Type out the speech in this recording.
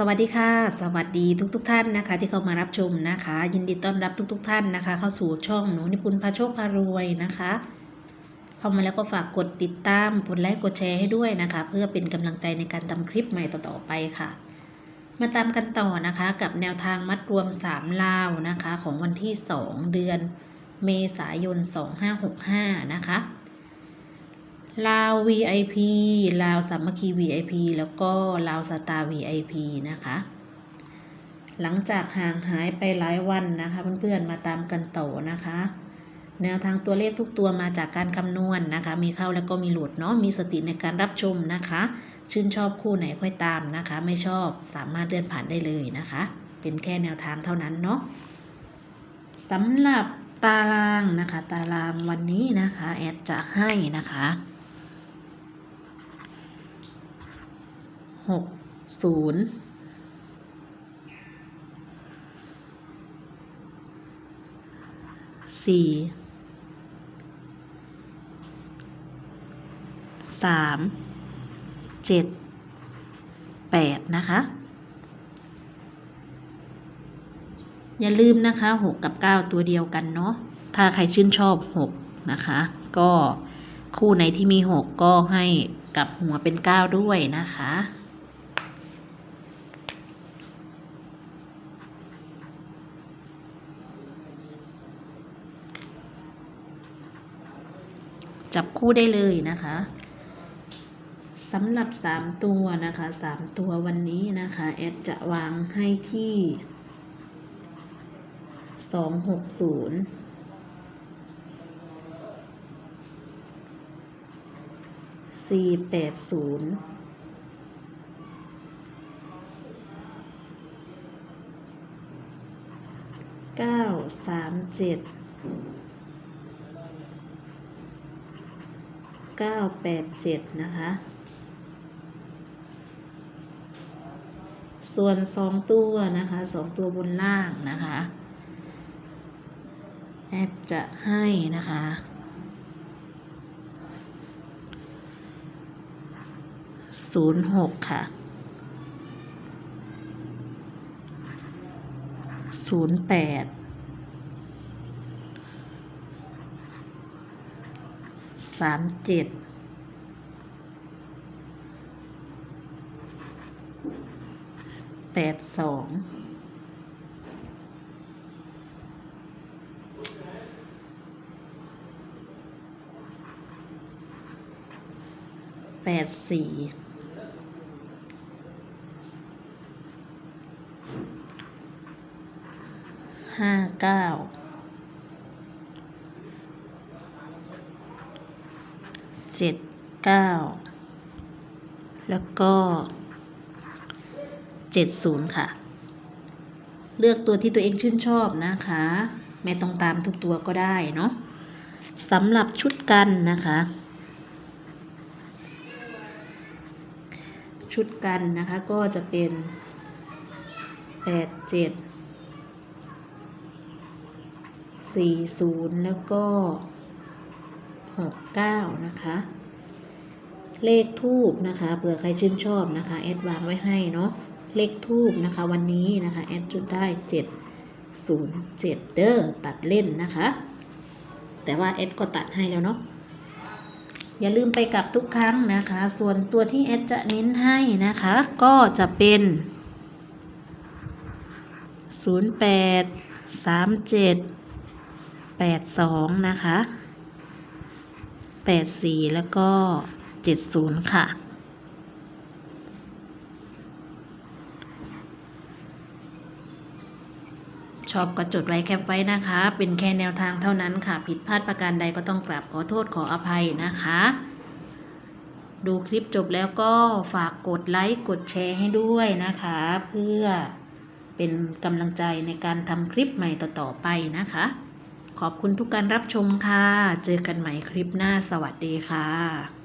สวัสดีค่ะ สวัสดีทุกๆทท่านนะคะ ที่เข้ามารับชมนะคะ ยินดีต้อนรับทุกๆทท่านนะคะ เข้าสู่ช่องหนูนิปุนพาโชคพารวยนะคะ เข้ามาแล้วก็ฝากกดติดตามกดไลค์กดแชร์ให้ด้วยนะคะ เพื่อเป็นกำลังใจในการทำคลิปใหม่ต่อๆไปค่ะ มาตามกันต่อนะคะ กับแนวทางมัดรวม3ลาวนะคะ ของวันที่ 2 เดือน เมษายน 2565 นะคะ ลาว VIP ลาวสามัคคี VIP แล้วก็ลาวสตาร์ VIP นะคะ หลังจากห่างหายไปหลายวันนะคะเพื่อนๆมาตามกันต่อนะคะ แนวทางตัวเลขทุกตัวมาจากการคำนวณนะคะ มีเข้าแล้วก็มีหลุดเนาะมีสติในการรับชมนะคะ ชื่นชอบคู่ไหนค่อยตามนะคะ ไม่ชอบสามารถเลื่อนผ่านได้เลยนะคะ เป็นแค่แนวทางเท่านั้นเนาะสำหรับตารางนะคะ ตารางวันนี้นะคะ แอดจะให้นะคะ หกศูนย์สี่สามเจ็ดแปดนะคะ อย่าลืมนะคะหกกับเก้าตัวเดียวกันเนาะถ้าใครชื่นชอบหกนะคะ ก็คู่ไหนที่มีหกก็ให้กับหัวเป็นเก้าด้วยนะคะ จับคู่ได้เลยนะคะสำหรับสามตัวนะคะสามตัววันนี้นะคะแอดจะวางให้ที่สองหกศูนย์สี่แปดศูนย์เก้าสามเจ็ด เก้าแปดเจ็ดนะคะ ส่วนสองตัวนะคะสองตัวบนล่างนะคะแอดจะให้นะคะศูนย์หกค่ะศูนย์แปด สามเจ็ดแปดสองแปดสี่ห้าเก้า เจ็ดเก้าแล้วก็เจ็ดศูนย์ค่ะ เลือกตัวที่ตัวเองชื่นชอบนะคะ ไม่ต้องตามทุกตัวก็ได้เนาะสำหรับชุดกันนะคะ ชุดกันนะคะก็จะเป็นแปดเจ็ดสี่ศูนย์แล้วก็ หกเก้านะคะ เลขทูบนะคะเผื่อใครชื่นชอบนะคะแอดวางไว้ให้เนาะเลขทูบนะคะ วันนี้นะคะแอดจุดได้เจ็ดศูนย์เจ็ดเด้อตัดเล่นนะคะ แต่ว่าแอดก็ตัดให้แล้วเนาะอย่าลืมไปกลับทุกครั้งนะคะ ส่วนตัวที่แอดจะเน้นให้นะคะ ก็จะเป็นศูนย์แปดสามเจ็ดแปดสองนะคะ แปดสี่แล้วก็เจ็ดศูนย์ค่ะ ชอบก็จดไว้แคปไว้นะคะ เป็นแค่แนวทางเท่านั้นค่ะ ผิดพลาดประการใดก็ต้องกราบขอโทษขออภัยนะคะ ดูคลิปจบแล้วก็ฝากกดไลค์กดแชร์ให้ด้วยนะคะ เพื่อเป็นกำลังใจในการทำคลิปใหม่ต่อๆไปนะคะ ขอบคุณทุกการรับชมค่ะ เจอกันใหม่คลิปหน้าสวัสดีค่ะ